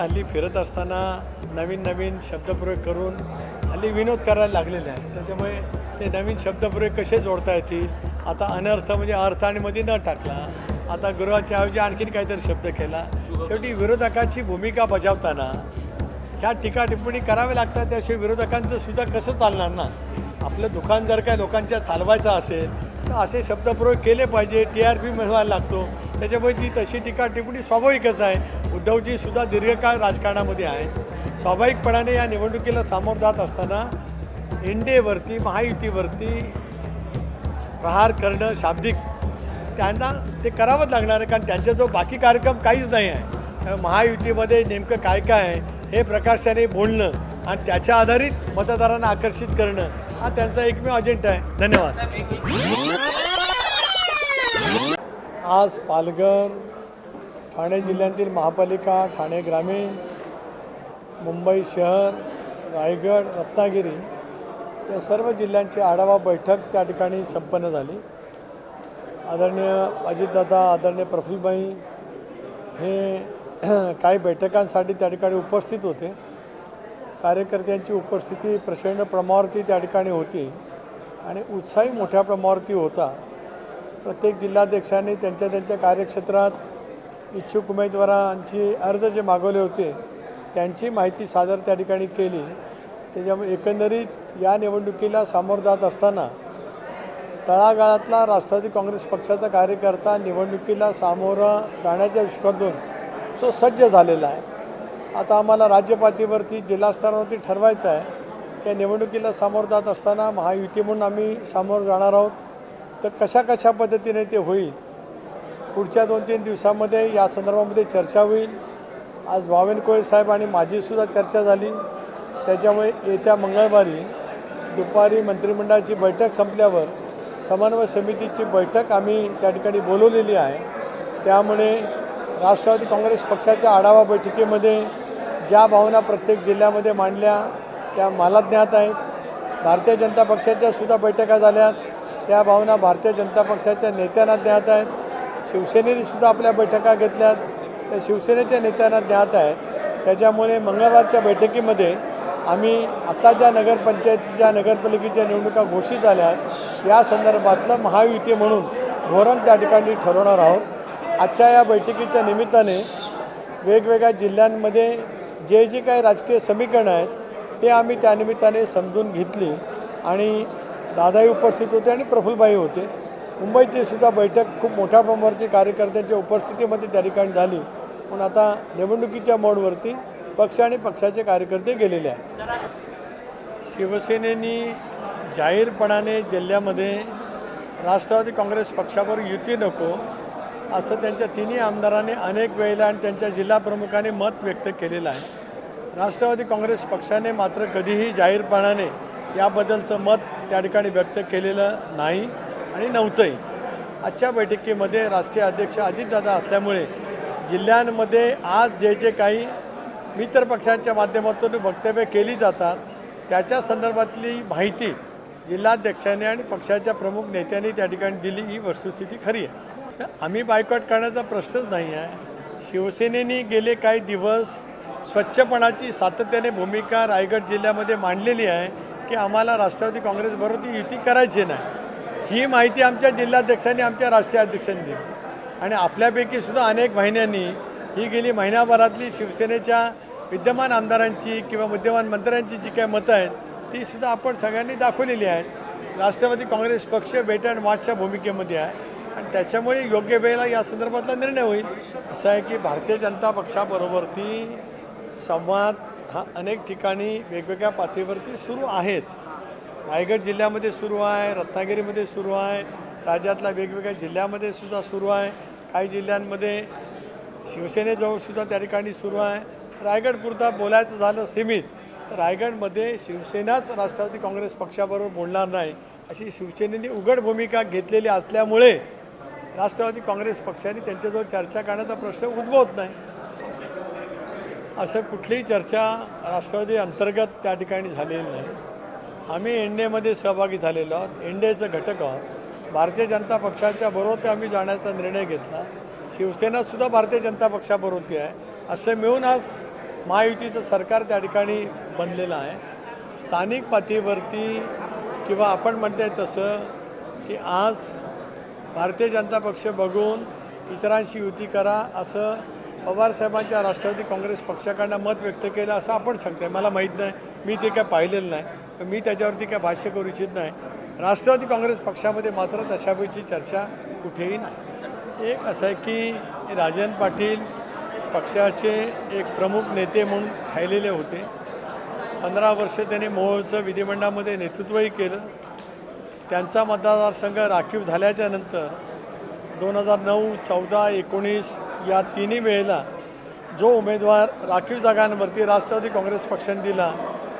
हल्ली फिरत असताना नवीन नवीन शब्दप्रयोग करून हल्ली विनोद करायला लागलेले आहे त्याच्यामुळे ते नवीन शब्दप्रयोग कसे जोडता येतील? आता अनर्थ म्हणजे अर्थ आणि मध्ये न टाकला. आता गृहाच्या ऐवजी आणखीन काहीतरी शब्द केला. शेवटी विरोधकाची भूमिका बजावताना ह्या टीका टिप्पणी कराव्या लागतात. त्याशिवाय विरोधकांचं सुद्धा कसं चालणार ना? आपलं दुकान जर काय लोकांच्या चालवायचं असेल तर असे शब्दप्रयोग केले पाहिजे. टी आर पी मिळवायला लागतो. त्याच्यामुळे ती तशी टीका टिप्पणी स्वाभाविकच आहे. उद्धवजी सुद्धा दीर्घकाळ राजकारणामध्ये आहेत स्वाभाविकपणाने या निवडणुकीला सामोरं जात असताना एनडीएवरती महायुतीवरती प्रहार करणं शाब्दिक. त्यांना ते करावंच लागणार आहे कारण त्यांच्याजवळ बाकी कार्यक्रम काहीच नाही आहे. महायुतीमध्ये नेमकं काय काय आहे हे प्रकाशाने बोलणं आणि त्याच्या आधारित मतदारांना आकर्षित करणं हा त्यांचा एकमेव अजेंडा आहे. धन्यवाद. आज पालघर ठाणे जिल्ह्यातील महापालिका ठाणे ग्रामीण मुंबई शहर रायगड रत्नागिरी या सर्व जिल्ह्यांची आढावा बैठक त्या ठिकाणी संपन्न झाली. आदरणीय अजितदादा आदरणीय प्रफुल्लबाई हे काही बैठकांसाठी त्या ठिकाणी उपस्थित होते. कार्यकर्त्यांची उपस्थिती प्रचंड प्रमाणावरती त्या ठिकाणी होती आणि उत्साही मोठ्या प्रमाणावरती होता. प्रत्येक जिल्हाध्यक्षांनी त्यांच्या त्यांच्या कार्यक्षेत्रात इच्छुक उमेदवारांची अर्ज जे मागवले होते त्यांची माहिती सादर त्या ठिकाणी केली. त्याच्यामुळे एकंदरीत या निवडणुकीला सामोरं जात असताना तळागाळातला राष्ट्रवादी काँग्रेस पक्षाचा कार्यकर्ता निवडणुकीला सामोरं जाण्याच्या दृष्टिकोनातून तो सज्ज झालेला आहे. आता आम्हाला राज्यपातळीवरती जिल्हा स्तरावरती ठरवायचं आहे. त्या निवडणुकीला सामोरं जात असताना महायुती म्हणून आम्ही सामोरं जाणार आहोत. तर कशा कशा पद्धतीने ते होईल? पुढच्या दोन तीन दिवसामध्ये या संदर्भामध्ये चर्चा होईल. आज भावेनकोळे साहेब आणि माझीसुद्धा चर्चा झाली. त्याच्यामुळे येत्या मंगळवारी दुपारी मंत्रिमंडळाची बैठक संपल्यावर समन्वय समितीची बैठक आम्ही त्या ठिकाणी बोलवलेली आहे. त्यामुळे राष्ट्रवादी काँग्रेस पक्षाच्या आढावा बैठकीमध्ये ज्या भावना प्रत्येक जिल्ह्यामध्ये मांडल्या त्या मला ज्ञात आहेत. भारतीय जनता पक्षाच्या सुद्धा बैठका झाल्यात. त्या भावना भारतीय जनता पक्षाच्या नेत्यांना ज्ञात आहेत. शिवसेनेने सुद्धा आपल्या बैठका घेतल्यात. त्या शिवसेनेच्या नेत्यांना ज्ञात आहेत. त्याच्यामुळे मंगळवारच्या बैठकीमध्ये आम्ही आत्ता ज्या नगरपंचायतीच्या नगरपालिकेच्या निवडणुका घोषित झाल्या आहेत या संदर्भातलं महायुती म्हणून धोरण त्या ठिकाणी ठरवणार आहोत. आजच्या या बैठकीच्या निमित्ताने वेगवेगळ्या जिल्ह्यांमध्ये जे जे काही राजकीय समीकरणं आहेत ते आम्ही त्यानिमित्ताने समजून घेतली आणि दादाही उपस्थित होते आणि प्रफुल्लबाई होते. मुंबईची सुद्धा बैठक खूप मोठ्या प्रमाणावरची कार्यकर्त्यांच्या उपस्थितीमध्ये त्या ठिकाणी झाली. पण आता निवडणुकीच्या मोडवरती पक्ष आणि पक्षाचे कार्यकर्ते गेलेले आहेत. शिवसेनेनी जाहीरपणाने जिल्ह्यामध्ये राष्ट्रवादी काँग्रेस पक्षावर युती नको असं त्यांच्या तिन्ही आमदारांनी अनेक वेळेला आणि त्यांच्या जिल्हाप्रमुखांनी मत व्यक्त केलेलं आहे. राष्ट्रवादी काँग्रेस पक्षाने मात्र कधीही जाहीरपणाने याबद्दलचं मत त्या ठिकाणी व्यक्त केलेलं नाही आणि नव्हतंही. आजच्या बैठकीमध्ये राष्ट्रीय अध्यक्ष अजितदादा असल्यामुळे जिल्ह्यांमध्ये आज जे जे काही मित्र पक्षांच्या माध्यमातून वक्तव्य केली जातात त्याच्या संदर्भातली माहिती जिल्हाध्यक्षांनी आणि पक्षाच्या प्रमुख नेत्यांनी त्या ठिकाणी दिली. ही वस्तुस्थिती खरी आहे. तर आम्ही बायकॉट करण्याचा प्रश्नच नाही आहे. शिवसेनेने गेले काही दिवस स्वच्छपणाची सातत्याने भूमिका रायगड जिल्ह्यामध्ये मांडलेली आहे. की आम्हाला राष्ट्रवादी काँग्रेसबरोबर ती युती करायची नाही. ही माहिती आमच्या जिल्हाध्यक्षांनी आमच्या राष्ट्रीय अध्यक्षांनी दिली. आणि आपल्यापैकी सुद्धा अनेक महिन्यांनी ही गेली महिन्याभरातली शिवसेनेच्या विद्यमान आमदारांची किंवा विद्यमान मंत्र्यांची जी काही मतं आहेत ती सुद्धा आपण सगळ्यांनी दाखवलेली आहेत. राष्ट्रवादी काँग्रेस पक्ष वेट अँड वाचच्या भूमिकेमध्ये आहे. आणि त्याच्यामुळे योग्य वेळेला या संदर्भातला निर्णय होईल. असं आहे की भारतीय जनता पक्षाबरोबर ती संवाद हा अनेक ठिकाणी वेगवेगळ्या पातळीवरती सुरू आहेच. रायगड जिल्ह्यामध्ये सुरू आहे रत्नागिरीमध्ये सुरू आहे राज्यातल्या वेगवेगळ्या जिल्ह्यामध्ये सुद्धा सुरू आहे. काही जिल्ह्यांमध्ये शिवसेनेजवळसुद्धा त्या ठिकाणी सुरू आहे. रायगडपुरता बोलायचं झालं सीमित तर रायगडमध्ये शिवसेनाच राष्ट्रवादी काँग्रेस पक्षाबरोबर बोलणार नाही अशी शिवसेनेने उघड भूमिका घेतलेली असल्यामुळे राष्ट्रवादी काँग्रेस पक्षाने त्यांच्याजवळ चर्चा करण्याचा प्रश्न उद्भवत नाही. असं कुठलीही चर्चा राष्ट्रवादी अंतर्गत त्या ठिकाणी झालेली नाही. आम्ही एन डी सहभागी झालेलो आहोत. एन डी एचं घटक आहोत. भारतीय जनता पक्षाच्या बरोबर आम्ही जाण्याचा निर्णय घेतला. शिवसेनासुद्धा भारतीय जनता पक्षाबरोबर आहे. असं मिळून आज महायुतीचं सरकार त्या ठिकाणी बनलेलं आहे. स्थानिक पातळीवरती किंवा आपण म्हणताय तसं की आज भारतीय जनता पक्ष बघून इतरांशी युती करा असं पवारसाहेबांच्या राष्ट्रवादी काँग्रेस पक्षाकडनं मत व्यक्त केलं असं आपण सांगताय. मला माहीत नाही. मी ते काय पाहिलेलं नाही. तर मी त्याच्यावरती काय भाष्य करू इच्छित नाही. राष्ट्रवादी काँग्रेस पक्षामध्ये मात्र तशापैकी चर्चा कुठेही नाही. एक असं आहे की राजन पाटील पक्षाचे एक प्रमुख नेते म्हणून राहिलेले होते. पंधरा वर्ष त्यांनी मोहोळचं विधिमंडळामध्ये नेतृत्वही केलं. त्यांचा मतदारसंघ राखीव झाल्याच्यानंतर दोन हजार नऊ चौदा एकोणीस या तिन्ही वेळेला जो उमेदवार राखीव जागांवरती राष्ट्रवादी काँग्रेस पक्षाने दिला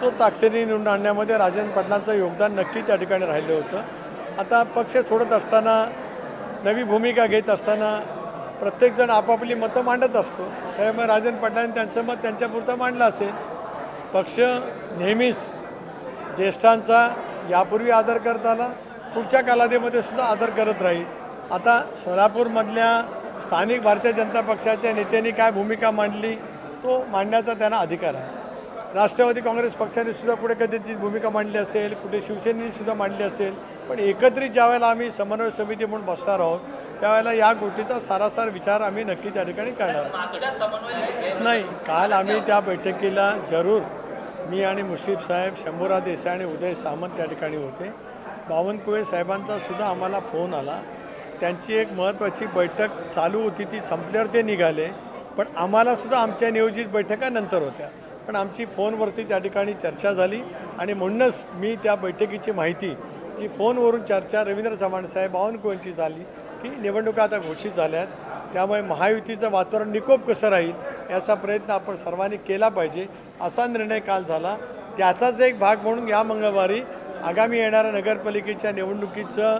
तो ताकदीने निवडून आणण्यामध्ये राजेंद्र पाटलांचं योगदान नक्की त्या ठिकाणी राहिलं होतं. आता पक्ष सोडत असताना नवी भूमिका घेत असताना प्रत्येकजण आपापली मतं मांडत असतो. त्यामुळे राजेंद्र पाटलांनी त्यांचं मत त्यांच्यापुरतं मांडलं असेल. पक्ष नेहमीच ज्येष्ठांचा यापूर्वी आदर करत आला पुढच्या कालावधीमध्ये सुद्धा आदर करत राहील. आता सोलापूरमधल्या स्थानिक भारतीय जनता पक्षाच्या नेत्यांनी काय भूमिका मांडली तो मांडण्याचा त्यांना अधिकार आहे. राष्ट्रवादी काँग्रेस पक्षाने सुद्धा कुठे कधीची भूमिका मांडली असेल कुठे शिवसेनेने सुद्धा मांडली असेल पण एकत्रित ज्यावेळेला आम्ही समन्वय समिती म्हणून बसणार आहोत त्यावेळेला या गोष्टीचा सारासार विचार आम्ही नक्की त्या ठिकाणी करणार आहोत. नाही काल आम्ही त्या बैठकीला जरूर मी आणि मुश्रीफ साहेब शंभूरा देसाई आणि उदय सामंत त्या ठिकाणी होते. बावनकुळे साहेबांचा सुद्धा आम्हाला फोन आला. त्यांची एक महत्त्वाची बैठक चालू होती ती संपल्यावर ते निघाले. पण आम्हाला सुद्धा आमच्या नियोजित बैठका नंतर होत्या. पण आमची फोनवरती त्या ठिकाणी चर्चा झाली आणि म्हणूनच मी त्या बैठकीची माहिती जी फोनवरून चर्चा रवींद्र चव्हाण साहेब बावनकुळेंची झाली की निवडणुका आता घोषित झाल्यात. त्यामुळे महायुतीचं वातावरण निकोप कसं राहील याचा प्रयत्न आपण सर्वांनी केला पाहिजे असा निर्णय काल झाला. त्याचाच एक भाग म्हणून या मंगळवारी आगामी येणाऱ्या नगरपालिकेच्या निवडणुकीचं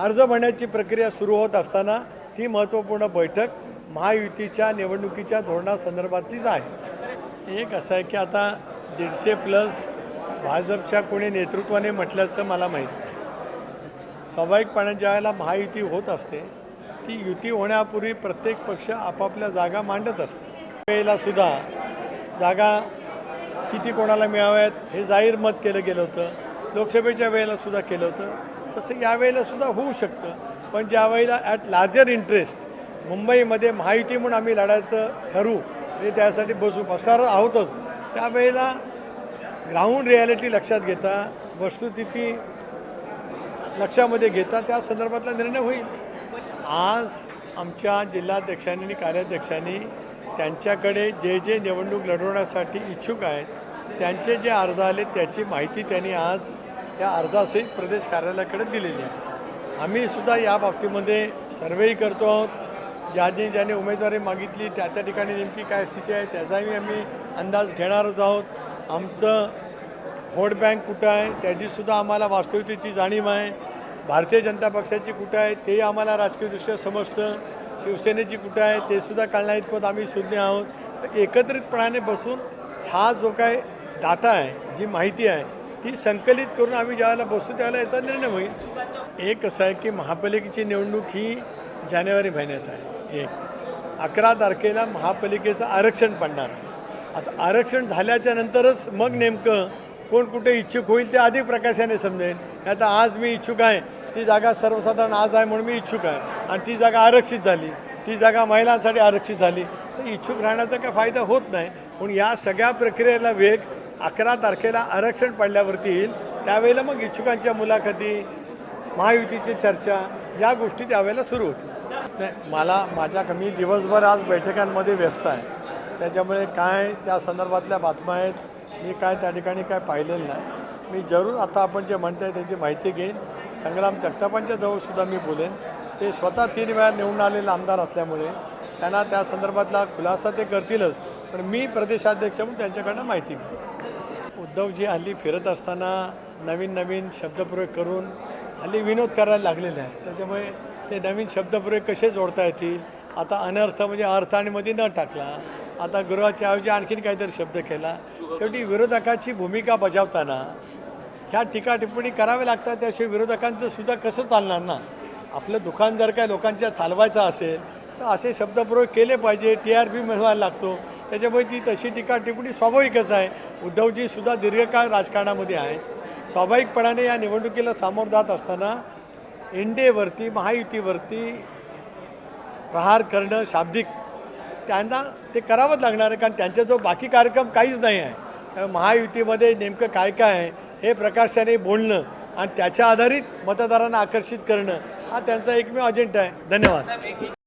अर्ज भरण्याची प्रक्रिया सुरू होत असताना ती महत्त्वपूर्ण बैठक महायुतीच्या निवडणुकीच्या धोरणासंदर्भातलीच आहे. एक असं आहे की आता दीडशे प्लस भाजपच्या कोणी नेतृत्वाने म्हटल्याचं मला माहीत नाही. स्वाभाविकपणे ज्या वेळेला महायुती होत असते ती युती होण्यापूर्वी प्रत्येक पक्ष आपापल्या जागा मांडत असते. वेळेला सुद्धा जागा किती कोणाला मिळाव्यात हे जाहीर मत केलं गेलं होतं. लोकसभेच्या वेळेला सुद्धा केलं होतं. तसं यावेळेला सुद्धा होऊ शकतं. पण ज्यावेळेला ॲट लार्जर इंटरेस्ट मुंबईमध्ये महायुती म्हणून आम्ही लढायचं ठरवू म्हणजे त्यासाठी बसू बसणार आहोतच. त्यावेळेला ग्राउंड रियालिटी लक्षात घेता वस्तुस्थिती लक्षामध्ये घेता त्या संदर्भातला निर्णय होईल. आज आमच्या जिल्हाध्यक्षांनी आणि कार्याध्यक्षांनी त्यांच्याकडे जे जे निवडणूक लढवण्यासाठी इच्छुक आहेत त्यांचे जे अर्ज आले त्याची माहिती त्यांनी आज त्या अर्जासहित प्रदेश कार्यालयाकडे दिलेली आहे. आम्ही सुद्धा या बाबतीमध्ये सर्वेही करतो आहोत. ज्याने ज्याने उमेदवारी मागितली त्या त्या ठिकाणी नेमकी काय स्थिती आहे त्याचाही आम्ही अंदाज घेणारच आहोत. आमचं व्होट बँक कुठं आहे त्याचीसुद्धा आम्हाला वास्तविकतेची जाणीव आहे. भारतीय जनता पक्षाची कुठं आहे तेही आम्हाला राजकीयदृष्ट्या समजतं. शिवसेनेची कुठं आहे ते सुद्धा कळण्याइतपत आम्ही सुज्ञ आहोत. एकत्रितपणाने बसून हा जो काय डाटा आहे जी माहिती आहे ती संकलित करून आम्ही ज्यावेळेला बसू त्यावेळेला याचा निर्णय होईल. एक असं आहे की महापालिकेची निवडणूक ही जानेवारी महिन्यात आहे. एक. अकरा तारखेला महापालिकेचं आरक्षण पडणार आहे. आता आरक्षण झाल्याच्या नंतरच मग नेमकं कोण कुठे इच्छुक होईल ते अधिक प्रकाशाने समजेल आता आज मी इच्छुक आहे ती जागा सर्वसाधारण आज आहे म्हणून मी इच्छुक आहे. आणि ती जागा आरक्षित झाली ती जागा महिलांसाठी आरक्षित झाली. तर इच्छुक राहण्याचा काय फायदा होत नाही. पण या सगळ्या प्रक्रियेला वेग अकरा तारखेला आरक्षण पडल्यावरती येईल. त्यावेळेला मग इच्छुकांच्या मुलाखती महायुतीची चर्चा या गोष्टी त्यावेळेला सुरू होतील. नाही मला माझ्या कमी दिवसभर आज बैठकांमध्ये व्यस्त आहे. त्याच्यामुळे काय त्या संदर्भातल्या बातम्या आहेत मी काय त्या ठिकाणी काय पाहिलेलं नाही. मी जरूर आता आपण जे म्हणताय त्याची माहिती घेईन. संग्राम जगतापांच्या जवळसुद्धा मी बोलेन. ते स्वतः तीन वेळा निवडून आलेले आमदार असल्यामुळे त्यांना त्या संदर्भातला खुलासा ते करतीलच. पण मी प्रदेशाध्यक्ष म्हणून त्यांच्याकडनं माहिती घेईन. उद्धवजी हल्ली फिरत असताना नवीन नवीन शब्दप्रयोग करून हल्ली विनोद करायला लागलेले आहे त्याच्यामुळे ते नवीन शब्दप्रयोग कसे जोडता येतील? आता अनर्थ म्हणजे अर्थ आणि मध्ये न टाकला. आता गृहाच्या ऐवजी आणखीन काहीतरी शब्द केला. शेवटी विरोधकाची भूमिका बजावताना ह्या टीका टिप्पणी कराव्या लागतात त्याशिवाय विरोधकांचं सुद्धा कसं चालणार ना? आपलं दुकान जर काय लोकांच्या चालवायचं असेल तर असे शब्दप्रयोग केले पाहिजे. टी आर पी मिळवायला लागतो. त्याच्यामुळे ती तशी टीका टिप्पणी स्वाभाविकच आहे. उद्धवजी सुद्धा दीर्घकाळ राजकारणामध्ये आहेत. स्वाभाविकपणाने या निवडणुकीला सामोरं जात असताना एन डी एवरती महायुतीवरती प्रहार करणं शाब्दिक. त्यांना ते करावंच लागणार आहे कारण त्यांचा जो बाकी कार्यक्रम काहीच नाही आहे. महायुतीमध्ये नेमकं काय काय आहे हे प्रकाशाने बोलणं आणि त्याच्या आधारित मतदारांना आकर्षित करणं हा त्यांचा एकमेव अजेंडा आहे. धन्यवाद.